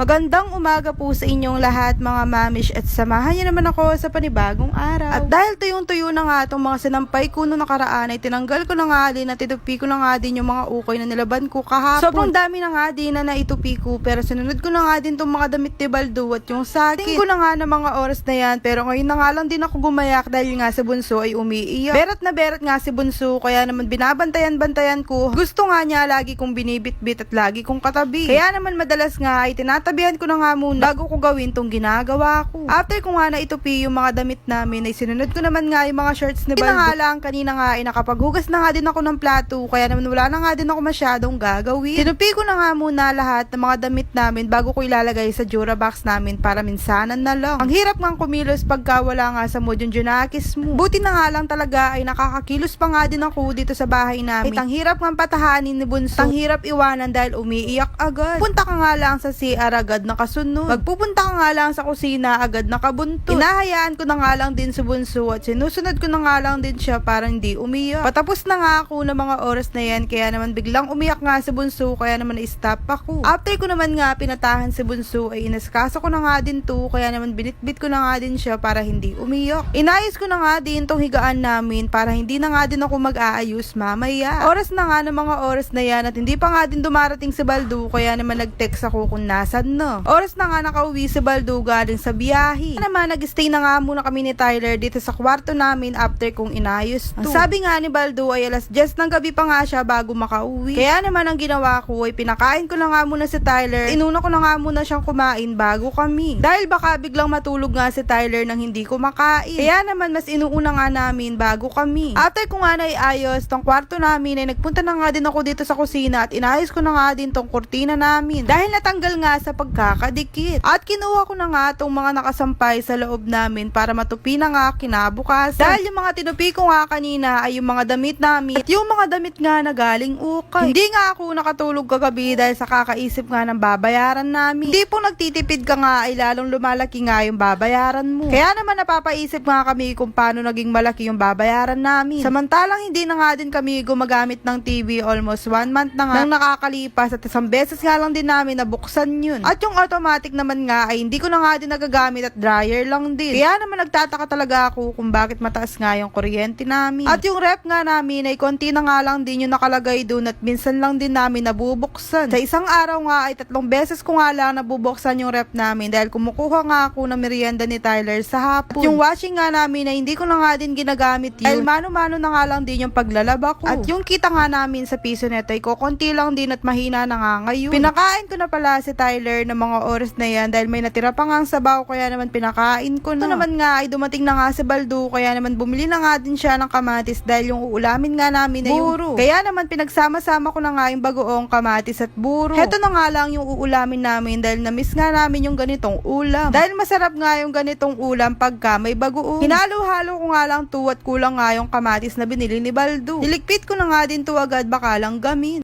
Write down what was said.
Magandang umaga po sa inyong lahat mga mamish at samahan niyo naman ako sa panibagong araw. At dahil tuyong-tuyo na nga itong mga sinampay ko nung nakaraan ay tinanggal ko na nga din at itupi ko na nga din yung mga ukay na nilaban ko kahapon. Sobrang dami na nga din na naitupi ko pero sinunod ko na nga din itong mga damit ni Baldo at yung sa akin. ko na nga ng mga oras na yan pero ngayon na nga lang din ako gumayak dahil nga si Bunso ay umiiyak. Berat na berat nga si Bunso kaya naman binabantayan-bantayan ko. Gusto nga niya lagi kong binibit-bit at lagi kong katabi. Kaya naman madalas nga ay tinatabihan ko na nga muna bago ko gawin tong ginagawa ko. After ko nga na itupi yung mga damit namin ay sinunod ko naman nga yung mga shirts ni Baldo. nga lang kanina nga ay nakapaghugas na nga din ako ng plato kaya naman wala na nga din ako masyadong gagawin. Tinupi ko na nga muna lahat ng mga damit namin bago ko ilalagay sa Durabox namin para minsanan na lang. Ang hirap nga kumilos pagka wala nga sa mood yung Junakis mo. Buti na nga lang talaga ay nakakakilos pa nga din ako dito sa bahay namin. At ang hirap nga patahanin ni Bunso. Ang hirap iwanan dahil umiiyak agad. Punta ka nga lang sa CR agad nakasunod. Magpupunta ka nga lang sa kusina agad nakabuntot. Inahayaan ko na nga lang din si Bunso at sinusunod ko na nga lang din siya para hindi umiyak. Patapos na nga ako ng mga oras na yan kaya naman biglang umiyak nga si Bunso kaya naman na-stop ako. After ko naman nga pinatahan si Bunso ay inaskaso ko na nga din to kaya naman binitbit ko na nga din siya para hindi umiyak. Inayos ko na nga din tong higaan namin para hindi na nga din ako mag-aayos mamaya. Oras na nga ng mga oras na yan at hindi pa nga din dumarating si Baldo kaya naman nag-text ako kung nasan na. Oras na nga nakauwi si Baldo galing sa biyahe. Kaya naman nag-stay na nga muna kami ni Tyler dito sa kwarto namin after kong inayos to. Ang sabi nga ni Baldo ay alas 10 ng gabi pa nga siya bago makauwi. Kaya naman ang ginawa ko ay pinakain ko na nga muna si Tyler. Inuna ko na nga muna siyang kumain bago kami. Dahil baka biglang matulog nga si Tyler nang hindi kumakain. Kaya naman mas inuuna nga namin bago kami. After ko nga naiayos tong kwarto namin ay nagpunta na nga din ako dito sa kusina at inayos ko na nga din tong kurtina namin. Dahil natanggal nga sa pagkakadikit. At kinuha ko na nga tong mga nakasampay sa loob namin para matupi na nga kinabukas. Dahil yung mga tinupi ko nga kanina ay yung mga damit namin at yung mga damit nga na galing ukay. Hindi nga ako nakatulog kagabi dahil sa kakaisip nga ng babayaran namin. Hindi po nagtitipid ka nga ay lalong lumalaki nga yung babayaran mo. Kaya naman napapaisip nga kami kung paano naging malaki yung babayaran namin. Samantalang hindi na nga din kami gumagamit ng TV almost one month na nga nang nakakalipas at isang beses nga lang din namin nabuksan yun. At yung automatic naman nga ay hindi ko na nga din nagagamit at dryer lang din. Kaya naman nagtataka talaga ako kung bakit mataas nga yung kuryente namin. At yung rep nga namin ay konti na nga lang din yung nakalagay doon at minsan lang din namin nabubuksan. Sa isang araw nga ay tatlong beses ko nga lang nabubuksan yung rep namin dahil kumukuha nga ako ng merienda ni Tyler sa hapon. At yung washing nga namin ay hindi ko na nga din ginagamit yun. Dahil mano-mano na nga lang din yung paglalaba ko. At yung kita nga namin sa piso neto ay kukunti lang din at mahina na nga ngayon. Pinakain ko na pala si Tyler ng mga oras na yan dahil may natira pa nga ang sabaw kaya naman pinakain ko na. Ito naman nga ay dumating na nga si Baldo kaya naman bumili na nga din siya ng kamatis dahil yung uulamin nga namin ay buro. Kaya naman pinagsama-sama ko na nga yung bagoong kamatis at buro. Heto na nga lang yung uulamin namin dahil na-miss nga namin yung ganitong ulam. Dahil masarap nga yung ganitong ulam pagka may bagoong. Hinalo-halo ko nga lang to at kulang nga yung kamatis na binili ni Baldo. Niligpit ko na nga din to agad baka lang gamin.